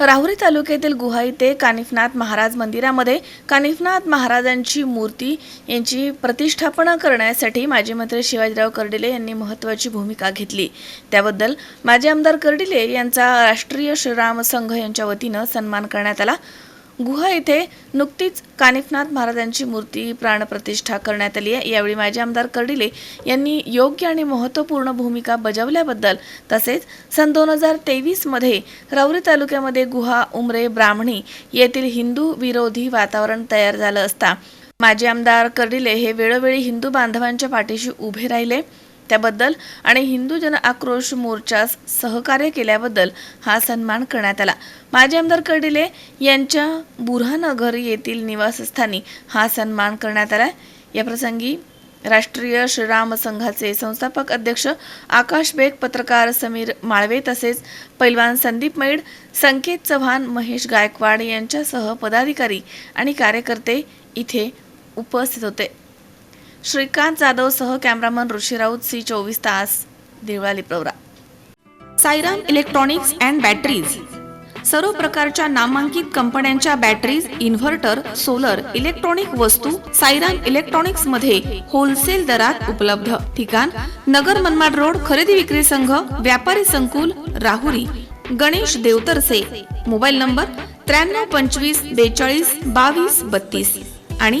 राहुरी तालुक्यातील गुहाई ते कानिफनाथ महाराज मंदिरामध्ये कानिफनाथ महाराजांची मूर्ती यांची प्रतिष्ठापना करण्यासाठी माजी मंत्री शिवाजीराव कर्डिले यांनी महत्त्वाची भूमिका घेतली. त्याबद्दल माजी आमदार कर्डिले यांचा राष्ट्रीय श्रीराम संघ यांच्या वतीनं सन्मान करण्यात आला. गुहा येथे नुकतीच कानिफनाथ महाराजांची मूर्ती प्राणप्रतिष्ठा करण्यात आली आहे. यावेळी माजी आमदार कर्डिले यांनी योग्य आणि महत्त्वपूर्ण भूमिका बजावल्याबद्दल तसेच सन दोन हजार तेवीसमध्ये रौरी तालुक्यामध्ये गुहा उमरे ब्राह्मणी येथील हिंदू विरोधी वातावरण तयार झालं असता माजी आमदार कर्डिले हे वेळोवेळी हिंदू बांधवांच्या पाठीशी उभे राहिले. त्याबद्दल आणि हिंदू जन आक्रोश मोर्चास सहकार्य केल्याबद्दल हा सन्मान करण्यात आला. माजी आमदार कर्डिले यांच्या बुरहानगर येथील निवासस्थानी हा सन्मान करण्यात आला या प्रसंगी राष्ट्रीय श्रीराम संघाचे संस्थापक अध्यक्ष आकाश बेग पत्रकार समीर माळवे तसेच पैलवान संदीप मैड संकेत चव्हाण महेश गायकवाड यांच्यासह पदाधिकारी आणि कार्यकर्ते इथे उपस्थित होते. श्रीकांत जाधव सह कॅमेरामन ऋषी राऊत सी चोवीस तास Deolali Pravara. Sairam electronics and batteries. सर्व प्रकारच्या नामांकित कंपन्यांच्या बॅटरीज इन्व्हर्टर सोलर इलेक्ट्रॉनिक वस्तू सायराम इलेक्ट्रॉनिक्समध्ये होलसेल दरात उपलब्ध. ठिकाण नगर मनमाड रोड खरेदी विक्री संघ व्यापारी संकुल राहुरी. गणेश देवतरसे. मोबाईल नंबर त्र्याण्णव पंचवीस बेचाळीस बावीस बत्तीस. आणि